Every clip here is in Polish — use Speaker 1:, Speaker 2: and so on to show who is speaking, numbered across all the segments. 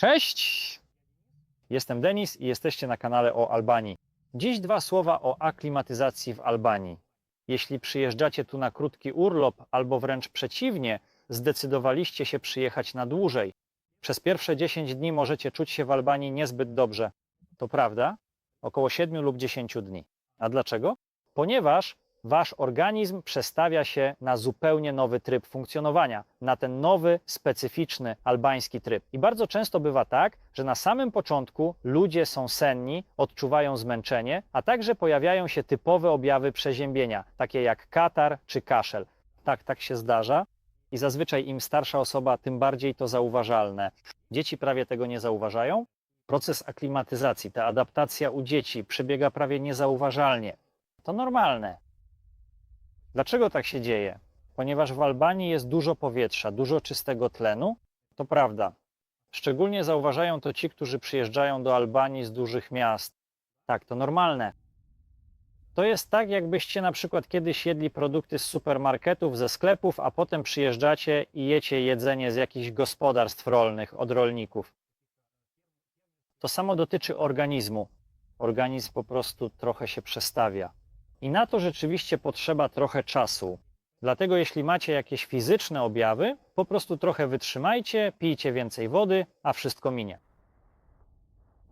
Speaker 1: Cześć! Jestem Denis i jesteście na kanale o Albanii. Dziś dwa słowa o aklimatyzacji w Albanii. Jeśli przyjeżdżacie tu na krótki urlop, albo wręcz przeciwnie, zdecydowaliście się przyjechać na dłużej, przez pierwsze 10 dni możecie czuć się w Albanii niezbyt dobrze. To prawda? Około 7 lub 10 dni. A dlaczego? Ponieważ wasz organizm przestawia się na zupełnie nowy tryb funkcjonowania, na ten nowy, specyficzny albański tryb. I bardzo często bywa tak, że na samym początku ludzie są senni, odczuwają zmęczenie, a także pojawiają się typowe objawy przeziębienia, takie jak katar czy kaszel. Tak, tak się zdarza. I zazwyczaj im starsza osoba, tym bardziej to zauważalne. Dzieci prawie tego nie zauważają. Proces aklimatyzacji, ta adaptacja u dzieci przebiega prawie niezauważalnie. To normalne. Dlaczego tak się dzieje? Ponieważ w Albanii jest dużo powietrza, dużo czystego tlenu. To prawda. Szczególnie zauważają to ci, którzy przyjeżdżają do Albanii z dużych miast. Tak, to normalne. To jest tak, jakbyście na przykład kiedyś jedli produkty z supermarketów, ze sklepów, a potem przyjeżdżacie i jecie jedzenie z jakichś gospodarstw rolnych, od rolników. To samo dotyczy organizmu. Organizm po prostu trochę się przestawia. I na to rzeczywiście potrzeba trochę czasu. Dlatego jeśli macie jakieś fizyczne objawy, po prostu trochę wytrzymajcie, pijcie więcej wody, a wszystko minie.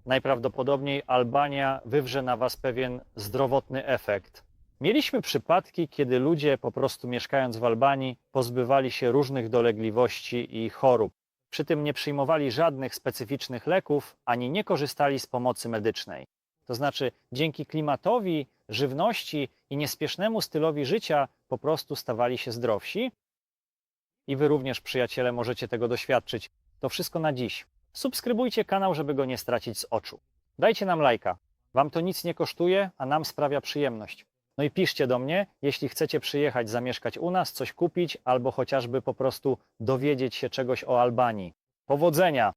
Speaker 1: Najprawdopodobniej Albania wywrze na Was pewien zdrowotny efekt. Mieliśmy przypadki, kiedy ludzie po prostu mieszkając w Albanii pozbywali się różnych dolegliwości i chorób. Przy tym nie przyjmowali żadnych specyficznych leków ani nie korzystali z pomocy medycznej. To znaczy, dzięki klimatowi, żywności i niespiesznemu stylowi życia po prostu stawali się zdrowsi. I wy również, przyjaciele, możecie tego doświadczyć. To wszystko na dziś. Subskrybujcie kanał, żeby go nie stracić z oczu. Dajcie nam lajka. Wam to nic nie kosztuje, a nam sprawia przyjemność. No i piszcie do mnie, jeśli chcecie przyjechać, zamieszkać u nas, coś kupić, albo chociażby po prostu dowiedzieć się czegoś o Albanii. Powodzenia!